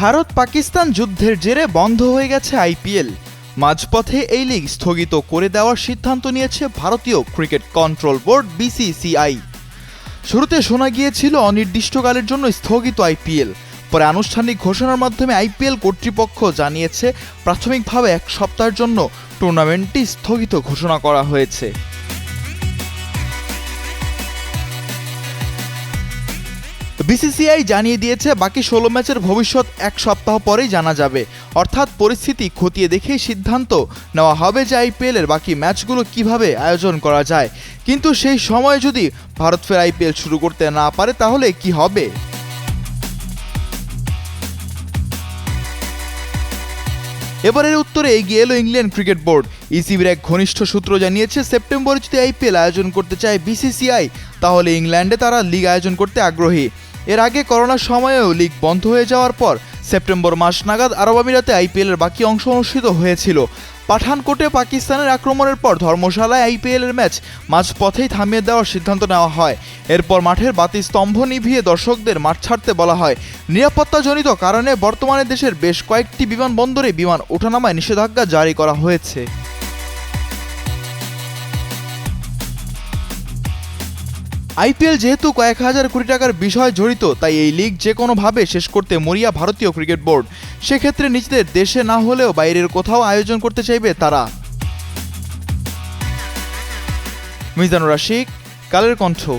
ভারত পাকিস্তান যুদ্ধের জেরে বন্ধ হয়ে গেছে আইপিএল। মাঝপথে এই লিগ স্থগিত করে দেওয়ার সিদ্ধান্ত নিয়েছে ভারতীয় ক্রিকেট কন্ট্রোল বোর্ড বিসিসিআই শুরুতে শোনা গিয়েছিল অনির্দিষ্টকালের জন্য স্থগিত আইপিএল। পরে আনুষ্ঠানিক ঘোষণার মাধ্যমে আইপিএল কর্তৃপক্ষ জানিয়েছে, প্রাথমিকভাবে এক সপ্তাহের জন্য টুর্নামেন্টটি স্থগিত ঘোষণা করা হয়েছে। বিসিসিআই জানিয়ে দিয়েছে, বাকি ষোলো ম্যাচের ভবিষ্যৎ এক সপ্তাহ পরেই জানা যাবে। অর্থাৎ পরিস্থিতি খতিয়ে দেখেই সিদ্ধান্ত নেওয়া হবে যে আইপিএলের বাকি ম্যাচগুলো কীভাবে আয়োজন করা যায়। কিন্তু সেই সময়ে যদি ভারত ফের আইপিএল শুরু করতে না পারে, তাহলে কি হবে? এবারের উত্তরে এগিয়ে এলো ইংল্যান্ড ক্রিকেট বোর্ড। ইসিবির এক ঘনিষ্ঠ সূত্র জানিয়েছে, সেপ্টেম্বরে যদি আইপিএল আয়োজন করতে চায় বিসিসিআই তাহলে ইংল্যান্ডে তারা লিগ আয়োজন করতে আগ্রহী। এর আগে করোনার সময়েও লিগ বন্ধ হয়ে যাওয়ার পর সেপ্টেম্বর মাস নাগাদ আরব আমিরাতে আইপিএলের বাকি অংশ অনুষ্ঠিত হয়েছিল। পাঠানকোটে পাকিস্তানের আক্রমণের পর ধর্মশালায় আইপিএলের ম্যাচ মাঝপথেই থামিয়ে দেওয়ার সিদ্ধান্ত নেওয়া হয়। এরপর মাঠের বাতি স্তম্ভ নিভিয়ে দর্শকদের মাঠ ছাড়তে বলা হয়। নিরাপত্তাজনিত কারণে বর্তমানে দেশের বেশ কয়েকটি বিমানবন্দরে বিমান ওঠানামায় নিষেধাজ্ঞা জারি করা হয়েছে। আইপিএল যেহেতু কয়েক হাজার কোটি টাকার বিষয় জড়িত, তাই এই লিগ যে কোনোভাবে শেষ করতে মরিয়া ভারতীয় ক্রিকেট বোর্ড। সেক্ষেত্রে নিজেদের দেশে না হলেও বাইরের কোথাও আয়োজন করতে চাইবে তারা। মিজানুর রাশিক, কালের কণ্ঠ।